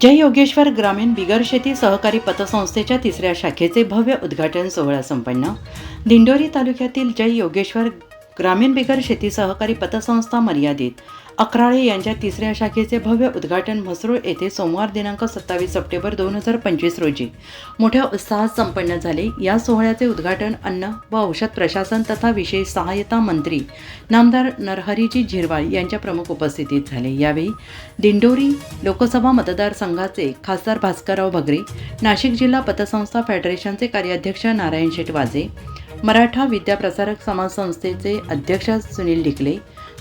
जय योगेश्वर ग्रामीण बिगर शेती सहकारी पतसंस्थेच्या तिसऱ्या शाखेचे भव्य उद्घाटन सोहळा संपन्न. दिंडोरी तालुक्यातील जय योगेश्वर ग्रामीण बिगर शेती सहकारी पतसंस्था मर्यादित. अकराळे यांच्या तिसऱ्या शाखेचे भव्य उद्घाटन म्हसरूळ येथे सोमवार दिनांक सत्तावीस सप्टेंबर दोन हजार पंचवीस रोजी. मोठ्या उत्साहात संपन्न झाले. या सोहळ्याचे उद्घाटन अन्न व औषध प्रशासन तथा विशेष सहाय्यता मंत्री नामदार नरहरीजी झिरवाळ यांच्या प्रमुख उपस्थितीत झाले. यावेळी दिंडोरी लोकसभा मतदारसंघाचे खासदार भास्करराव भगरे नाशिक जिल्हा पतसंस्था फेडरेशनचे कार्याध्यक्ष नारायण शेठ वाजे मराठा विद्याप्रसारक समाज संस्थेचे अध्यक्ष सुनील डिकले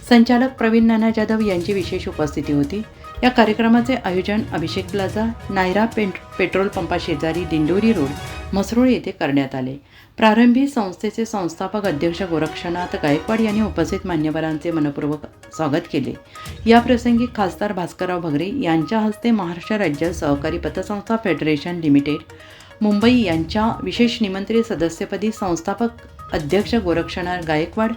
संचालक प्रवीण नाना जाधव यांची विशेष उपस्थिती होती. या कार्यक्रमाचे आयोजन अभिषेक प्लाझा नायरा पेंट पेट्रोल पंपा शेजारी दिंडोरी रोड म्हसरूळ येथे करण्यात आले. प्रारंभी संस्थेचे संस्थापक अध्यक्ष गोरक्षनाथ गायकवाड यांनी उपस्थित मान्यवरांचे मनपूर्वक स्वागत केले. याप्रसंगी खासदार भास्करराव भगरे यांच्या हस्ते महाराष्ट्र राज्य सहकारी पतसंस्था फेडरेशन लिमिटेड मुंबई यांच्या विशेष निमंत्रित सदस्यपदी संस्थापक अध्यक्ष गोरक्षनाथ गायकवाड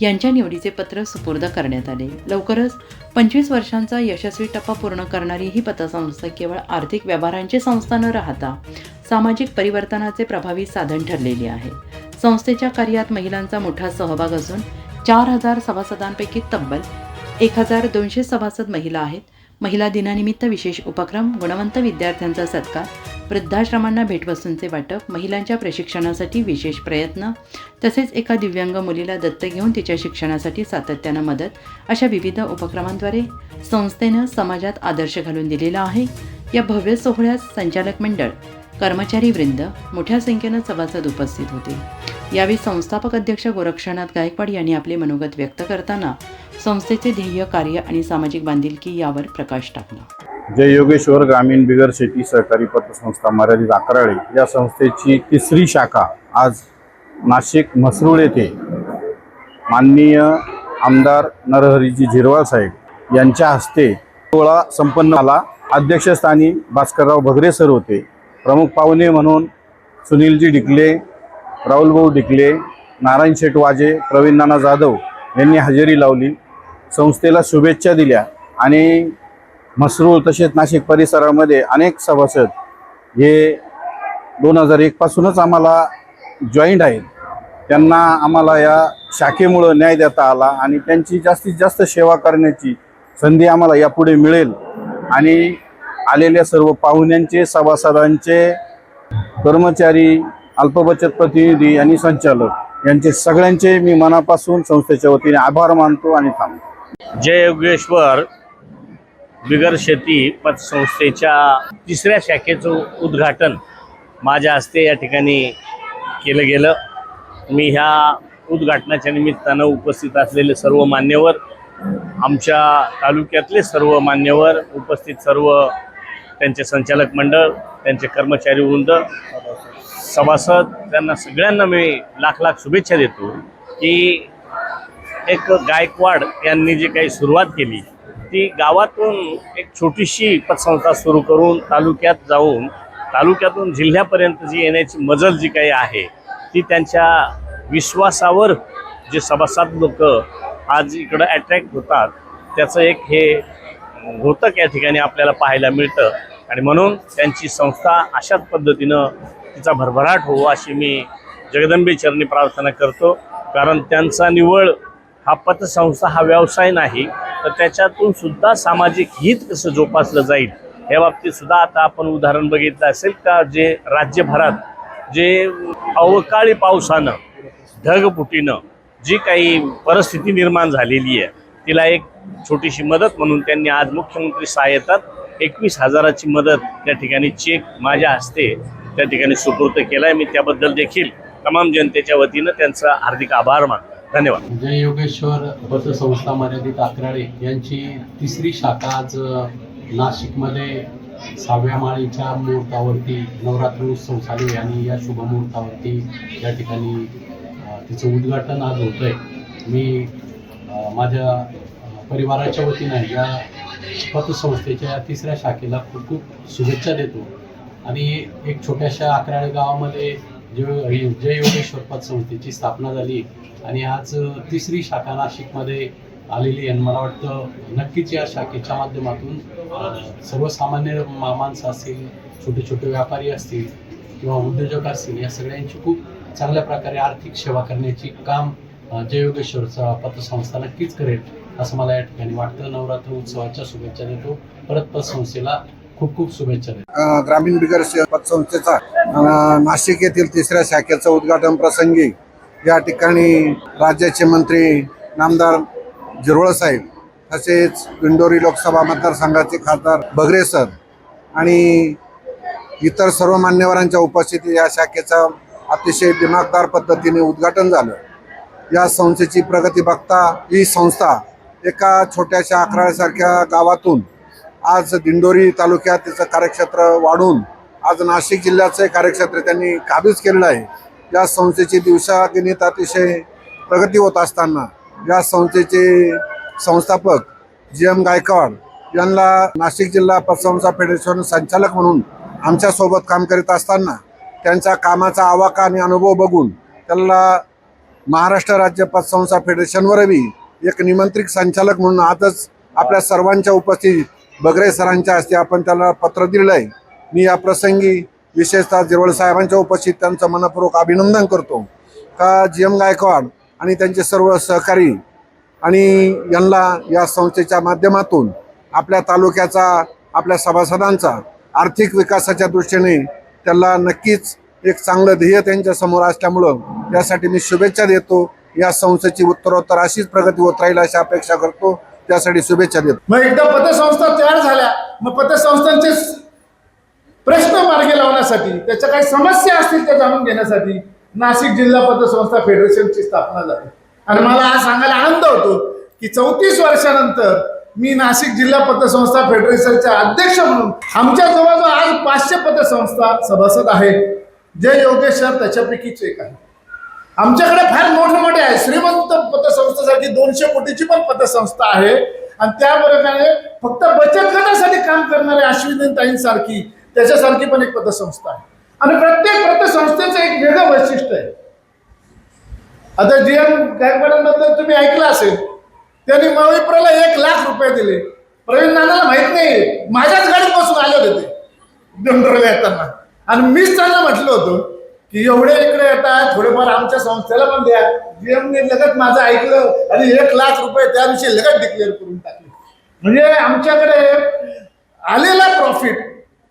यांच्या निवडीचे पत्र सुपूर्द करण्यात आले. लवकरच पंचवीस वर्षांचा यशस्वी टप्पा पूर्ण करणारी ही पतसंस्था केवळ आर्थिक व्यवहारांची संस्था न राहता सामाजिक परिवर्तनाचे प्रभावी साधन ठरलेली आहे. संस्थेच्या कार्यात महिलांचा मोठा सहभाग असून चार हजार सभासदांपैकी तब्बल एक हजार दोनशे सभासद महिला आहेत. महिला दिनानिमित्त विशेष उपक्रम गुणवंत विद्यार्थ्यांचा सत्कार वृद्धाश्रमांना भेटवस्तूंचे वाटप महिलांच्या प्रशिक्षणासाठी विशेष प्रयत्न तसेच एका दिव्यांग मुलीला दत्त घेऊन तिच्या शिक्षणासाठी सातत्यानं मदत अशा विविध उपक्रमांद्वारे संस्थेनं समाजात आदर्श घालून दिलेला आहे. या भव्य सोहळ्यात संचालक मंडळ कर्मचारी वृंद मोठ्या संख्येनं सभासद उपस्थित होते. यावेळी संस्थापक अध्यक्ष गोरक्षनाथ गायकवाड यांनी आपले मनोगत व्यक्त करताना संस्थेचे ध्येय कार्य आणि सामाजिक बांधिलकी यावर प्रकाश टाकला. जय योगेश्वर ग्रामीण बिगर शेती सहकारी पतसंस्था मर्यादित अकराळे या संस्थेची तिसरी शाखा आज नाशिक म्हसरूळ येथे माननीय आमदार नरहरीजी झिरवाळ साहेब यांच्या हस्ते सोहळा संपन्न झाला. अध्यक्षस्थानी भास्करराव भगरे सर होते. प्रमुख पाहुणे म्हणून सुनीलजी डिकले राहुलभाऊ डिकले नारायण शेठ वाजे प्रवीण नाना जाधव यांनी हजेरी लावली. संस्थेला शुभेच्छा दिल्या आणि मसरूळ तसेच नाशिक परिसरामध्ये अनेक सभासद हे दोन हजार एकपासूनच आम्हाला जॉईंट आहेत. त्यांना आम्हाला या शाखेमुळं न्याय देता आला आणि त्यांची जास्तीत जास्त सेवा करण्याची संधी आम्हाला यापुढे मिळेल. आणि आलेल्या सर्व पाहुण्यांचे सभासदांचे कर्मचारी अल्पबचत प्रतिनिधी आणि संचालक यांचे सगळ्यांचे मी मनापासून संस्थेच्या वतीने आभार मानतो आणि थांबतो. जय योगेश्वर. बिगर शेती पतसंस्थेच्या तिसऱ्या शाखेचं उद्घाटन माझ्या हस्ते या ठिकाणी केलं गेलं. मी ह्या उद्घाटनाच्या निमित्तानं उपस्थित असलेले सर्व मान्यवर आमच्या तालुक्यातले सर्व मान्यवर उपस्थित सर्व त्यांचे संचालक मंडळ त्यांचे कर्मचारी वृंद सभासद त्यांना सगळ्यांना मी लाख लाख शुभेच्छा देतो की एक गायकवाड यांनी जी काही सुरुवात केली ती गावातून एक छोटीशी पतसंस्था सुरू करून तालुक्यात जाऊन तालुक्यातून जिल्ह्यापर्यंत जी येण्याची मजल जी काही आहे ती त्यांच्या विश्वासावर जे सभासद लोक आज इकडं अट्रॅक्ट होतात त्याचं एक हे घोतक या ठिकाणी आपल्याला पाहायला मिळतं. आणि म्हणून त्यांची संस्था अशाच पद्धतीनं तिचा भरभराट हो अशी मी जगदंबेचरणी प्रार्थना करतो. कारण त्यांचा निवळ हा पतसंस्था हा व्यवसाय नाही तर त्याच्यातून सुद्धा सामाजिक हित कसं जोपासलं जाईल या बाबतीत सुद्धा आता आपण उदाहरण बघितलं असेल का जे राज्यभरात जे अवकाळी पावसानं ढगफुटीनं जी काही परिस्थिती निर्माण झालेली आहे तिला एक छोटीशी मदत म्हणून त्यांनी आज मुख्यमंत्री सहाय्यतात एकवीस हजाराची मदत त्या ठिकाणी चेक माझ्या हस्ते त्या ठिकाणी सुपूर्द केला आहे मी त्याबद्दल देखील तमाम जनतेच्या वतीनं त्यांचा हार्दिक आभार मानतो. धन्यवाद. जय योगेश्वर पतसंस्था मर्यादित अकराळे यांची तिसरी शाखा आज नाशिकमध्ये सहाव्या माळीच्या मुहूर्तावरती नवरात्र उत्सव चालू आहे आणि या शुभ मुहूर्तावरती या ठिकाणी तिचं उद्घाटन आज होतं आहे मी माझ्या परिवाराच्या वतीनं या पतसंस्थेच्या या तिसऱ्या शाखेला खूप खूप शुभेच्छा देतो. आणि एक छोट्याशा आक्राडे गावामध्ये जय जय योगेश्वर पतसंस्थेची स्थापना झाली आणि आज तिसरी शाखा नाशिकमध्ये आलेली आहे. आणि मला वाटतं नक्कीच या शाखेच्या माध्यमातून सर्वसामान्य मा- माणसं असतील छोटे छोटे व्यापारी असतील किंवा उद्योजक असतील या सगळ्यांची खूप चांगल्या प्रकारे आर्थिक सेवा करण्याची काम अ, पतसंस्था नक्कीच करेल असं मला या ठिकाणी वाटतं. नवरात्र उत्सवाच्या शुभेच्छा देतो. परत पतसंस्थेला खूप खूप शुभेच्छा ग्रामीण बिगर से- पतसंस्थेचा नाशिक येथील तिसऱ्या शाखेचं उद्घाटन प्रसंगी या ठिकाणी राज्याचे मंत्री नामदार जिरोळ साहेब तसेच दिंडोरी लोकसभा मतदारसंघाचे खासदार बगरे सर आणि इतर सर्व मान्यवरांच्या उपस्थितीत या शाखेचं अतिशय दिमागदार पद्धतीने उद्घाटन झालं. या संस्थेची प्रगती बघता ही संस्था एका छोट्याशा अकराळ्यासारख्या गावातून आज दिंडोरी तालुक्यात त्याचं कार्यक्षेत्र वाढून आज नाशिक जिल्ह्याचं कार्यक्षेत्र त्यांनी काबीज केलेलं आहे. या संस्थेची दिवसागणिक अतिशय प्रगती होत असताना या संस्थेचे संस्थापक जी एम गायकवाड यांना नाशिक जिल्हा पतसंस्था फेडरेशन संचालक म्हणून आमच्यासोबत काम करीत असताना त्यांच्या कामाचा आवाका आणि अनुभव बघून त्यांना महाराष्ट्र राज्य पतसंस्था फेडरेशनवरही एक निमंत्रित संचालक म्हणून आजच आपल्या सर्वांच्या उपस्थितीत बगरे सरांच्या हस्ते आपण त्याला पत्र दिलेलं आहे मी या प्रसंगी विशेषतः जिरवळ साहेबांच्या उपस्थित त्यांचं मनपूर्वक अभिनंदन करतो. का जी एम गायकवाड आणि त्यांचे सर्व सहकारी आणि यांना या संस्थेच्या माध्यमातून आपल्या तालुक्याचा आपल्या सभासदांचा आर्थिक विकासाच्या दृष्टीने त्यांना नक्कीच एक चांगलं ध्येय त्यांच्यासमोर असल्यामुळं यासाठी मी शुभेच्छा देतो. या संस्थेची उत्तरोत्तर अशीच प्रगती होत राहील अशी अपेक्षा करतो. त्यासाठी शुभेच्छा देतो. मग एकदा पतसंस्था तयार झाल्या मग पतसंस्थांचे प्रश्न मार्गी लावण्यासाठी त्याच्या काही समस्या असतील त्या जाणून घेण्यासाठी नाशिक जिल्हा पतसंस्था फेडरेशनची स्थापना झाली. आणि मला आज सांगायला आनंद होतो की चौतीस वर्षानंतर मी नाशिक जिल्हा पतसंस्था फेडरेशनचे अध्यक्ष म्हणून आमच्या जवळजवळ आज पाचशे पतसंस्था सभासद आहे जे योगेश्वर त्याच्यापैकीच एक आहे. आमच्याकडे फार मोठे मोठे आहे श्रीमंत पतसंस्थेसाठी दोनशे कोटीची पण पतसंस्था आहे. आणि त्याप्रमाणे फक्त बचत गटासाठी काम करणारे अश्विनी ताईंसारखी त्याच्यासारखी पण एक पतसंस्था आहे. आणि प्रत्येक पतसंस्थेचं एक वेगळं वैशिष्ट्य आहे. आता जी एम गायकवाडांबद्दल तुम्ही ऐकलं असेल त्यांनी मळीपुराला एक लाख रुपये दिले. प्रवीण नानाला माहीत नाही माझ्याच गाडीत बसून आले होते. ते डोंगरला येताना. आणि मीच त्यांना म्हटलं होतं की एवढे इकडे येतात थोडेफार आमच्या संस्थेला पण द्या. जीएमने लगत माझं ऐकलं आणि एक लाख रुपये त्या दिवशी लगत डिक्लेअर करून टाकले. म्हणजे आमच्याकडे आलेला प्रॉफिट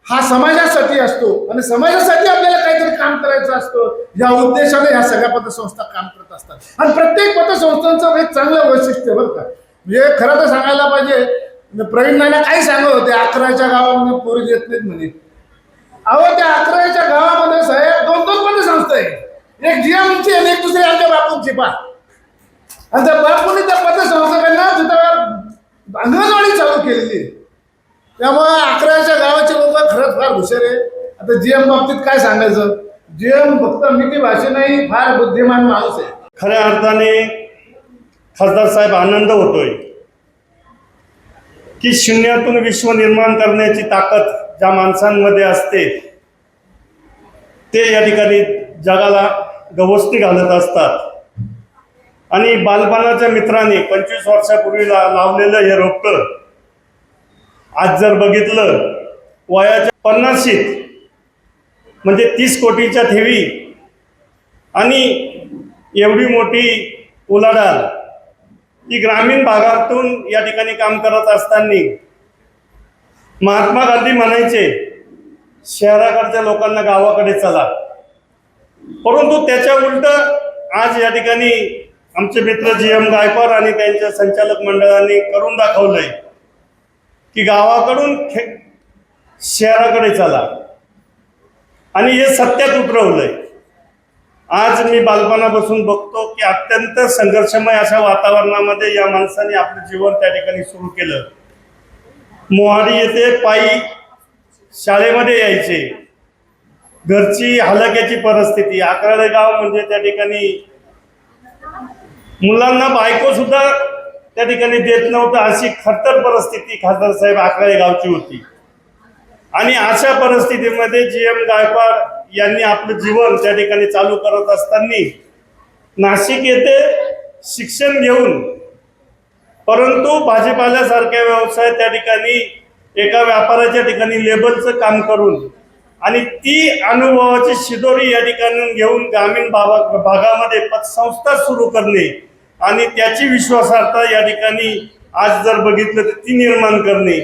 हा समाजासाठी असतो आणि समाजासाठी आपल्याला काहीतरी काम करायचं असतं. या उद्देशाने ह्या सगळ्या पतसंस्था काम करत असतात. आणि प्रत्येक पतसंस्थांचं एक चांगलं वैशिष्ट्य बरं का. म्हणजे खरं तर सांगायला पाहिजे प्रवीण नाना काय सांगत होते अकराच्या गावामध्ये पोरी येत नाहीत म्हणे. अहो त्या अकराच्या गावामध्ये साहेब दोन दोन पतसंस्था आहे एक जीएमची आणि एक दुसरी आमच्या बापूंची पा आणि त्या बापूंनी त्या पतसंस्थांना तिथं अंगणवाडी चालू केलेली. आहे त्यामुळे अकराच्या गावाचे लोक खरंच फार हुशार आहे. आता जीएम बाबतीत काय सांगायचं? जीएम फक्त मिठी भाषे नाही फार बुद्धिमान माणूस आहे. खऱ्या अर्थाने खासदार साहेब आनंद होतोय की शून्यातून विश्व निर्माण करण्याची ताकद ज्या माणसांमध्ये असते ते या ठिकाणी जगाला गवस्ती घालत असतात. आणि बालपणाच्या मित्राने पंचवीस वर्षापूर्वी ला लावलेलं हे रोपटं आज जर बघितलं वयाच्या पन्नाशीत म्हणजे तीस कोटीच्या ठेवी आणि एवढी मोठी उलाढाल ही ग्रामीण भागातून या ठिकाणी काम करत असताना महात्मा गांधी म्हणायचे शहराकडच्या लोकांना गावाकडे चला. परंतु त्याच्या उलट आज या ठिकाणी आमचे मित्र जी एम गायकवाड आणि त्यांच्या संचालक मंडळाने करून दाखवलंय की गावाकडून खे शहराकडे चला. आणि हे सत्यात उतरवलंय. आज मी बालपणापासून बघतो की अत्यंत संघर्षमय अशा वातावरणामध्ये या माणसाने आपलं जीवन त्या ठिकाणी सुरू केलं. मोहाडी येथे पायी शाळेमध्ये यायचे. घरची हलाक्याची परिस्थिती. अकराळे गाव म्हणजे त्या ठिकाणी मुलांना बायको सुद्धा त्या ठिकाणी देत नव्हतं. अशी खतर परिस्थिती खासदार साहेब अकराळे गावची होती. आणि अशा परिस्थितीमध्ये जी एम गायकवाड यांनी आपलं जीवन त्या ठिकाणी चालू करत असताना नाशिक येथे शिक्षण घेऊन परंतु भाजीपाल्यासारख्या व्यवसाय त्या ठिकाणी एका व्यापाराच्या ठिकाणी लेबलचं काम करून आणि ती अनुभवाची शिदोरी या ठिकाणी घेऊन ग्रामीण भागा भागामध्ये पतसंस्था सुरू करणे आणि त्याची विश्वासार्हता या ठिकाणी आज जर बघितलं तर ती निर्माण करणे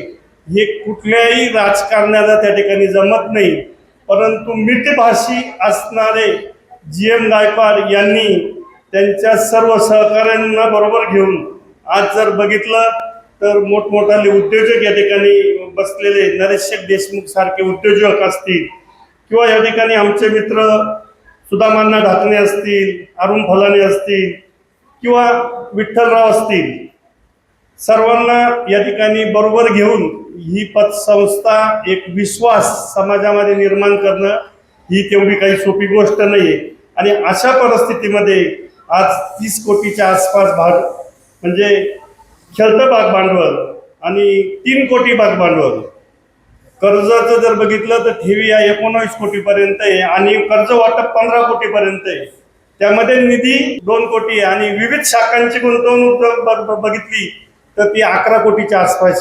हे कुठल्याही राजकारण्याला त्या ठिकाणी जमत नाही. परंतु मिठभाषी असणारे जी एम गायकवाड यांनी त्यांच्या सर्व सहकाऱ्यांना बरोबर घेऊन आज जर बघितलं तर मोठमोठाले उद्योजक या ठिकाणी बसलेले नरेश देशमुख सारखे उद्योजक असतील किंवा या ठिकाणी आमचे मित्र सुदामांना ढाकणे असतील अरुण फलाने असतील किंवा विठ्ठलराव असतील सर्वांना या ठिकाणी बरोबर घेऊन ही पतसंस्था एक विश्वास समाजामध्ये निर्माण करणं ही तेवढी काही सोपी गोष्ट नाही आहे आणि अशा परिस्थितीमध्ये आज तीस कोटीच्या आसपास भाग म्हणजे खेळतं भाग भांडवल आणि तीन कोटी भाग भांडवल कर्जाचं जर बघितलं तर ठेवी या एकोणावीस कोटीपर्यंत आहे आणि कर्ज वाटप पंधरा कोटीपर्यंत आहे. त्यामध्ये निधी दोन कोटी आहे आणि विविध शाखांची गुंतवणूक जर बघितली तर ती अकरा कोटीच्या आसपास